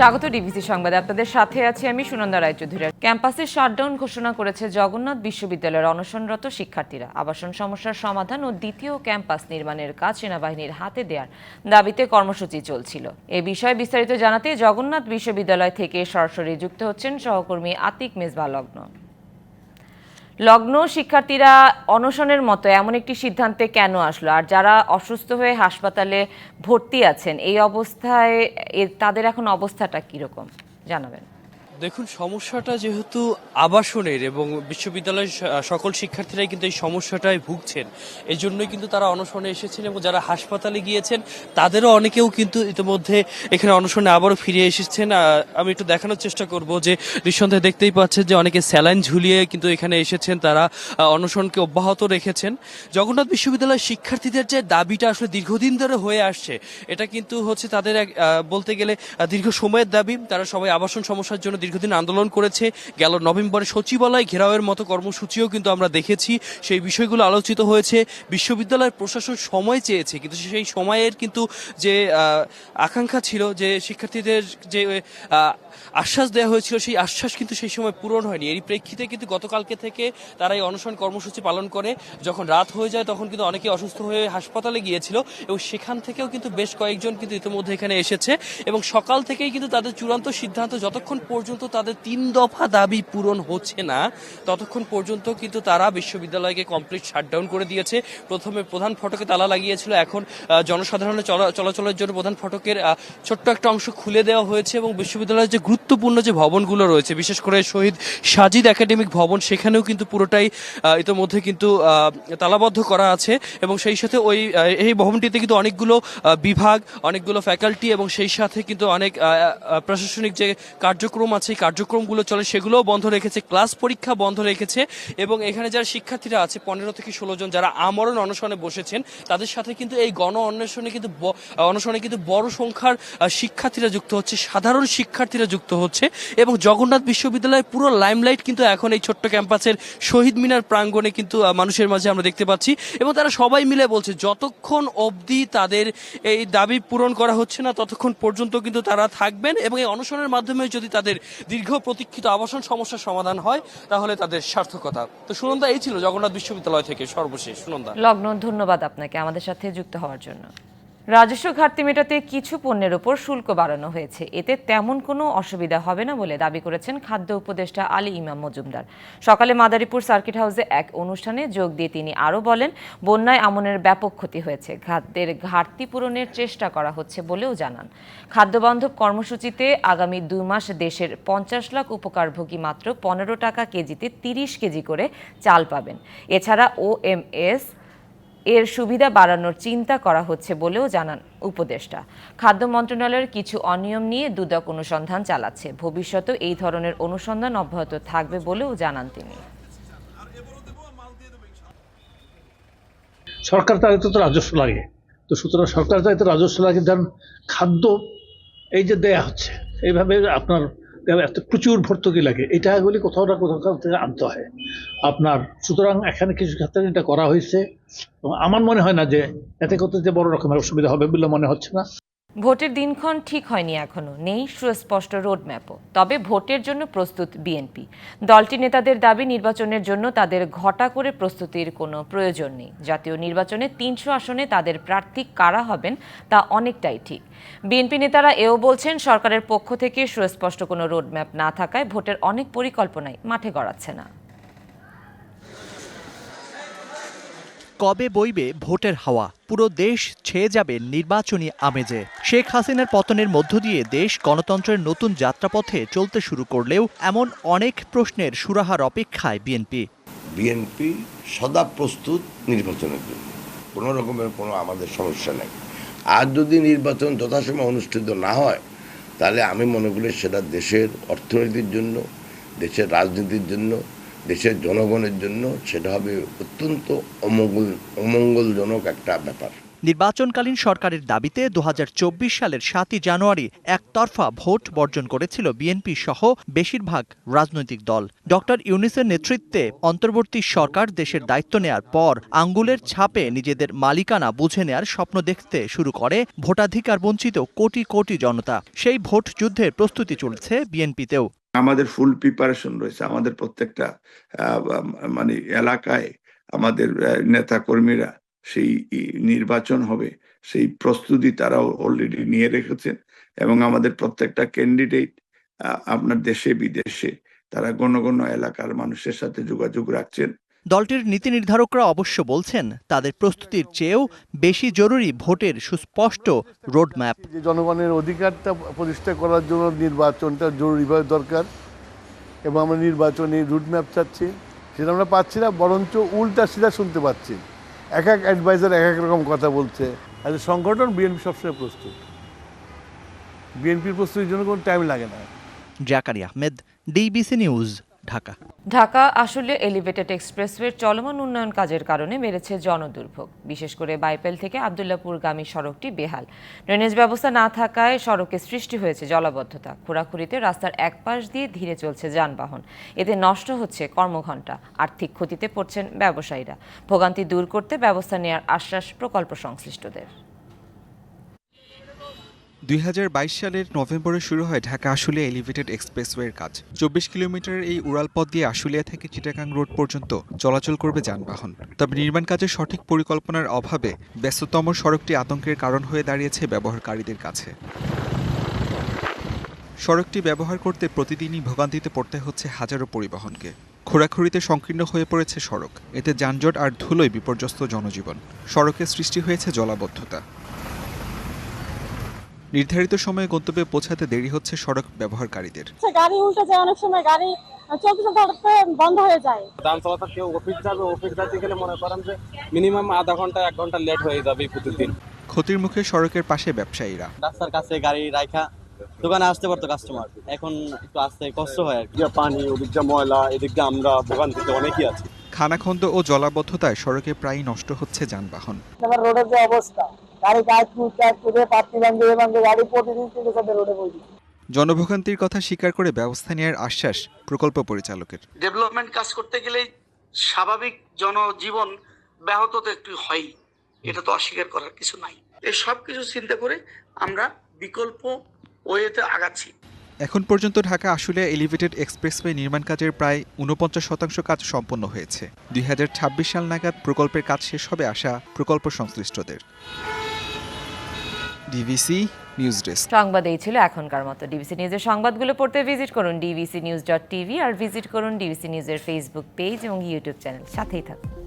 স্বাগত ডিবিসি সংবাদে। আপনাদের সাথে আছি আমি সুনন্দা রায়চৌধুরী। ক্যাম্পাসে শাটডাউন ঘোষণা করেছে জগন্নাথ বিশ্ববিদ্যালয়ের অনশনরত শিক্ষার্থীরা। আবাসন সমস্যার সমাধান ও দ্বিতীয় ক্যাম্পাস নির্মাণের কাজ সেনাবাহিনীর হাতে দেওয়ার দাবিতে কর্মসূচি চলছিল। এ বিষয়ে বিস্তারিত জানাতে জগন্নাথ বিশ্ববিদ্যালয় থেকে সরাসরি যুক্ত হচ্ছেন সহকর্মী আতিক মেজবা লগ্ন লগ্ন শিক্ষার্থীরা অনশনের মতো এমন একটি সিদ্ধান্তে কেন আসলো? আর যারা অসুস্থ হয়ে হাসপাতালে ভর্তি আছেন, এই অবস্থায় তাদের এখন অবস্থাটা কীরকম? জানাবেন। দেখুন, সমস্যাটা যেহেতু আবাসনের এবং বিশ্ববিদ্যালয়ের সকল শিক্ষার্থীরাই কিন্তু এই সমস্যাটায় ভুগছেন। এই জন্যই কিন্তু তারা অনশনে এসেছেন এবং যারা হাসপাতালে গিয়েছেন, তাদেরও অনেকেও কিন্তু ইতিমধ্যে এখানে অনশনে আবারও ফিরে এসেছেন। আমি একটু দেখানোর চেষ্টা করব যে নিঃসন্দেহে দেখতেই পাচ্ছেন যে অনেকে স্যালাইন ঝুলিয়ে কিন্তু এখানে এসেছেন, তারা অনশনকে অব্যাহত রেখেছেন। জগন্নাথ বিশ্ববিদ্যালয়ের শিক্ষার্থীদের যে দাবিটা আসলে দীর্ঘদিন ধরে হয়ে আসছে, এটা কিন্তু হচ্ছে তাদের বলতে গেলে দীর্ঘ সময়ের দাবি। তারা সবাই আবাসন সমস্যার জন্য দীর্ঘদিন আন্দোলন করেছে, গেল নভেম্বরে সচিবালয় ঘেরাওয়ের মতো কর্মসূচিও কিন্তু আমরা দেখেছি। সেই বিষয়গুলো আলোচিত হয়েছে, বিশ্ববিদ্যালয়ের প্রশাসন সময় চেয়েছে, কিন্তু সেই সময়ের কিন্তু যে আকাঙ্ক্ষা ছিল যে, শিক্ষার্থীদের যে আশ্বাস দেওয়া হয়েছিল, সেই আশ্বাস কিন্তু সেই সময় পূরণ হয়নি। এরই প্রেক্ষিতে কিন্তু গতকালকে থেকে তারা এই অনশন কর্মসূচি পালন করে। যখন রাত হয়ে যায়, তখন কিন্তু অনেকে অসুস্থ হয়ে হাসপাতালে গিয়েছিল এবং সেখান থেকেও কিন্তু বেশ কয়েকজন কিন্তু ইতিমধ্যে এখানে এসেছে এবং সকাল থেকেই কিন্তু তাদের চূড়ান্ত সিদ্ধান্ত যতক্ষণ পর্যন্ত তাদের তিন দফা দাবি পূরণ হচ্ছে না। ততক্ষণ পর্যন্ত কিন্তু তারা বিশ্ববিদ্যালয়কে কমপ্লিট শাটডাউন করে দিয়েছে। প্রথমে প্রধান ফটকে তালা লাগিয়েছিল, এখন জনসাধারণের চলা- চলাচলের জন্য প্রধান ফটকের ছোট্ট একটা অংশ খুলে দেওয়া হয়েছে এবং বিশ্ববিদ্যালয়ের যে গুরুত্বপূর্ণ যে ভবনগুলো রয়েছে, বিশেষ করে শহীদ সাজিদ একাডেমিক ভবন, সেখানেও কিন্তু পুরোটাই ইতোমধ্যে কিন্তু তালাবদ্ধ করা আছে এবং সেই সাথে ওই এই ভবনটিতে কিন্তু অনেকগুলো বিভাগ, অনেকগুলো ফ্যাকাল্টি এবং সেই সাথে কিন্তু অনেক প্রশাসনিক যে কার্যক্রম আছে এই কার্যক্রমগুলো চলে, সেগুলোও বন্ধ রেখেছে, ক্লাস পরীক্ষা বন্ধ রেখেছে এবং এখানে যারা শিক্ষার্থীরা আছে, পনেরো থেকে ষোলো জন যারা আমরণ অনশনে বসেছেন, তাদের সাথে কিন্তু এই গণ অন্বেষণে কিন্তু অনশনে কিন্তু বড় সংখ্যার শিক্ষার্থীরা যুক্ত হচ্ছে, সাধারণ শিক্ষার্থীরা যুক্ত হচ্ছে এবং জগন্নাথ বিশ্ববিদ্যালয়ের পুরো লাইমলাইট কিন্তু এখন এই ছোট্ট ক্যাম্পাসের শহীদ মিনার প্রাঙ্গণে কিন্তু মানুষের মাঝে আমরা দেখতে পাচ্ছি এবং তারা সবাই মিলে বলছে, যতক্ষণ অবধি তাদের এই দাবি পূরণ করা হচ্ছে না, ততক্ষণ পর্যন্ত কিন্তু তারা থাকবেন এবং এই অনশনের মাধ্যমে যদি তাদের দীর্ঘ প্রতীক্ষিত আবাসন সমস্যার সমাধান হয়, তাহলে তাদের সার্থকতা। তো সুনন্দা, এই ছিল জগন্নাথ বিশ্ববিদ্যালয় থেকে সর্বশেষ। সুনন্দা। লগ্ন, ধন্যবাদ আপনাকে আমাদের সাথে যুক্ত হওয়ার জন্য। রাজস্ব ঘাটতি মেটাতে কিছু পণ্যের উপর শুল্ক বাড়ানো হয়েছে। এতে তেমন কোনো অসুবিধা হবে না বলে দাবি করেছেন খাদ্য উপদেষ্টা আলী ইমাম মজুমদার। সকালে মাদারীপুর সার্কিট হাউসে এক অনুষ্ঠানে যোগ দিয়ে তিনি আরও বলেন, বন্যায় আমনের ব্যাপক ক্ষতি হয়েছে। খাদ্যের ঘাটতি পূরণের চেষ্টা করা হচ্ছে বলেও জানান। খাদ্যবান্ধব কর্মসূচিতে আগামী দুই মাস দেশের পঞ্চাশ লাখ উপকারভোগী মাত্র পনেরো টাকা কেজিতে তিরিশ কেজি করে চাল পাবেন। এছাড়া ও এম এস এর সুবিধা বাড়ানোর চিন্তা করা হচ্ছে বলেও জানান উপদেষ্টা। খাদ্য মন্ত্রণালয়ের কিছু অনিয়ম নিয়ে দুদক অনুসন্ধান চালাচ্ছে। ভবিষ্যতে এই ধরনের অনুসন্ধান অব্যাহত থাকবে বলেও জানান তিনি। সরকার তার তো রাজস্ব লাগে। তো সুতরাং সরকার তার রাজস্ব লাগে ধরেন খাদ্য এই যে দেয়া হচ্ছে, এইভাবে আপনার এত প্রচুর ভর্তুকি লাগে? এটা এগুলি কোথাও না কোথাও থেকে আনতে হয়। আপনার, সুতরাং এখানে কিছু ক্ষেত্রে এটা করা হয়েছে। আমার মনে হয় না যে এতে করতে যে বড় রকমের অসুবিধা হবে বলে মনে হচ্ছে না। ভোটের দিনক্ষণ ঠিক হয়নি এখনও। নেই সুস্পষ্ট রোডম্যাপও। তবে ভোটের জন্য প্রস্তুত বিএনপি। দলটি নেতাদের দাবি, নির্বাচনের জন্য তাদের ঘটা করে প্রস্তুতির কোনো প্রয়োজন নেই। জাতীয় নির্বাচনে তিনশো আসনে তাদের প্রার্থী কারা হবেন তা অনেকটাই ঠিক। বিএনপি নেতারা এও বলছেন, সরকারের পক্ষ থেকে সুস্পষ্ট কোনো রোডম্যাপ না থাকায় ভোটের অনেক পরিকল্পনাই মাঠে গড়াচ্ছে না। কবে বইবে ভোটের হাওয়া? পুরো দেশ ছেয়ে যাবে নির্বাচনী আমেজে। শেখ হাসিনার পতনের মধ্য দিয়ে দেশ গণতন্ত্রের নতুন যাত্রাপথে চলতে শুরু করলেও এমন অনেক প্রশ্নের সুরাহার অপেক্ষায় বিএনপি। বিএনপি সদা প্রস্তুত নির্বাচনের জন্য। কোনো রকমের কোনো আমাদের সমস্যা নেই। আর যদি নির্বাচন যথাসময় অনুষ্ঠিত না হয়, তাহলে আমি মনে করি সেটা দেশের অর্থনীতির জন্য, দেশের রাজনীতির জন্য দেশের জনগণের জন্য সেটা হবে অত্যন্ত অমঙ্গল, অমঙ্গলজনক একটা ব্যাপার। নির্বাচনকালীন সরকারের দাবিতে দু হাজার চব্বিশ সালের সাতই জানুয়ারি একতরফা ভোট বর্জন করেছিল বিএনপি সহ বেশিরভাগ রাজনৈতিক দল। ডক্টর ইউনিসের নেতৃত্বে অন্তর্বর্তী সরকার দেশের দায়িত্ব নেয়ার পর আঙ্গুলের ছাপে নিজেদের মালিকানা বুঝে নেয়ার স্বপ্ন দেখতে শুরু করে ভোটাধিকার বঞ্চিত কোটি কোটি জনতা। সেই ভোট যুদ্ধের প্রস্তুতি চলছে বিএনপিতেও। আমাদের ফুল প্রিপারেশন রয়েছে। আমাদের প্রত্যেকটা মানে এলাকায় আমাদের নেতা কর্মীরা সেই নির্বাচন হবে, সেই প্রস্তুতি তারা অলরেডি নিয়ে রেখেছেন এবং আমাদের প্রত্যেকটা ক্যান্ডিডেট আপনার দেশে, বিদেশে তারা গণগণ এলাকার মানুষের সাথে যোগাযোগ রাখছেন। দলটির নীতি নির্ধারকরা অবশ্য বলছেন তাদের প্রস্তুতির চেয়েও বেশি জরুরি ভোটের সুস্পষ্ট রোডম্যাপ। যে জনগণের অধিকারটা প্রতিষ্ঠা করার জন্য নির্বাচনটা জরুরিভাবে দরকার এবং আমরা নির্বাচনী রুটম্যাপ চাচ্ছি সেটা আমরা পাচ্ছি না বরঞ্চ উল্টা সিধা শুনতে পাচ্ছি। এক এক অ্যাডভাইজার এক এক রকম কথা বলছে। আর সংগঠন বিএনপি সবসময় প্রস্তুত। বিএনপির প্রস্তুতির জন্য কোনো টাইম লাগে না। Zachary Ahmed DBC news Dhaka. Dhaka আসলে এলিভেটেড এক্সপ্রেসওয়ের চলমান উন্নয়ন কাজের কারণে বেড়েছে জনদুর্ভোগ, বিশেষ করে বাইপেল থেকে আবদুল্লাপুরগামী সড়কটি বেহাল। ড্রেনেজ ব্যবস্থা না থাকায় সড়কে সৃষ্টি হয়েছে জলাবদ্ধতা। খোরাখুরিতে রাস্তার এক পাশ দিয়ে ধীরে চলছে যানবাহন। এতে নষ্ট হচ্ছে কর্মঘণ্টা। আর্থিক ক্ষতিতে পড়ছেন ব্যবসায়ীরা। ভোগান্তি দূর করতে ব্যবস্থা নেওয়ার আশ্বাস প্রকল্প সংশ্লিষ্টদের। দুই হাজার বাইশ সালের নভেম্বরে শুরু হয় ঢাকা আশুলিয়া এলিভেটেড এক্সপ্রেসওয়ের কাজ। চব্বিশ কিলোমিটারের এই উড়ালপথ দিয়ে আশুলিয়া থেকে চিটাগাং রোড পর্যন্ত চলাচল করবে যানবাহন। তবে নির্মাণ কাজের সঠিক পরিকল্পনার অভাবে ব্যস্ততম সড়কটি আতঙ্কের কারণ হয়ে দাঁড়িয়েছে ব্যবহারকারীদের কাছে। সড়কটি ব্যবহার করতে প্রতিদিনই ভোগান্তিতে পড়তে হচ্ছে হাজারো পরিবহনকে। খোরাখুরিতে সংকীর্ণ হয়ে পড়েছে সড়ক। এতে যানজট আর ধুলোয় বিপর্যস্ত জনজীবন। সড়কে সৃষ্টি হয়েছে জলাবদ্ধতা। নির্ধারিত সময়ে গন্তব্যে পৌঁছাতে দেরি হচ্ছে সড়ক ব্যবহারকারীদের। গাড়ি উল্টে যায় অনেক সময় গাড়ি চলতে চলতে বন্ধ হয়ে যায়। যান চলাচল কেউ অফিস যাবে অফিস যাতে গেলে মনে করেন যে মিনিমাম আধা ঘণ্টা এক ঘণ্টা লেট হয়ে যাবে প্রতিদিন। ক্ষতির মুখে সড়কের পাশে ব্যবসায়ীরা। রাস্তার কাছে গাড়ি রাখা দোকানে আসতে পারতো কাস্টমার এখন একটু আসতে কষ্ট হয় আর পানি ওদিক ময়লা এদিক দিয়ে আমরা ভোগান্তিতে অনেকই আছি। খানাখন্দ ও জলাবদ্ধতায় সড়কে প্রায়ই নষ্ট হচ্ছে যানবাহন। রোডের যে অবস্থা গাড়ি কাজ গাড়ি প্রতিদিন কিন্তু রোডে জনভোগান্তির কথা স্বীকার করে ব্যবস্থা নেওয়ার আশ্বাস প্রকল্প পরিচালকের। ডেভেলপমেন্ট কাজ করতে গেলেই স্বাভাবিক জনজীবন ব্যাহত তো একটু হয়ই এটা তো অস্বীকার করার কিছু নাই। এই সব কিছু চিন্তা করে আমরা বিকল্প ওয়েতে আগাচ্ছি। এখন পর্যন্ত ঢাকা আশুলিয়া এলিভেটেড এক্সপ্রেসওয়ে নির্মাণ কাজের প্রায় উনপঞ্চাশ শতাংশ কাজ সম্পন্ন হয়েছে। দুই হাজার ছাব্বিশ সাল নাগাদ প্রকল্পের কাজ শেষ হবে আশা প্রকল্প সংশ্লিষ্টদের। DBC news desk. সংবাদ এই ছিল এখনকার মতো ডিভিসি নিউজের সংবাদগুলো পড়তে ভিজিট করুন ডিভিসি নিউজ ডট টিভি আর ভিজিট করুন ডিভিসি নিউজের ফেসবুক পেজ এবং ইউটিউব চ্যানেল সাথেই থাকুন।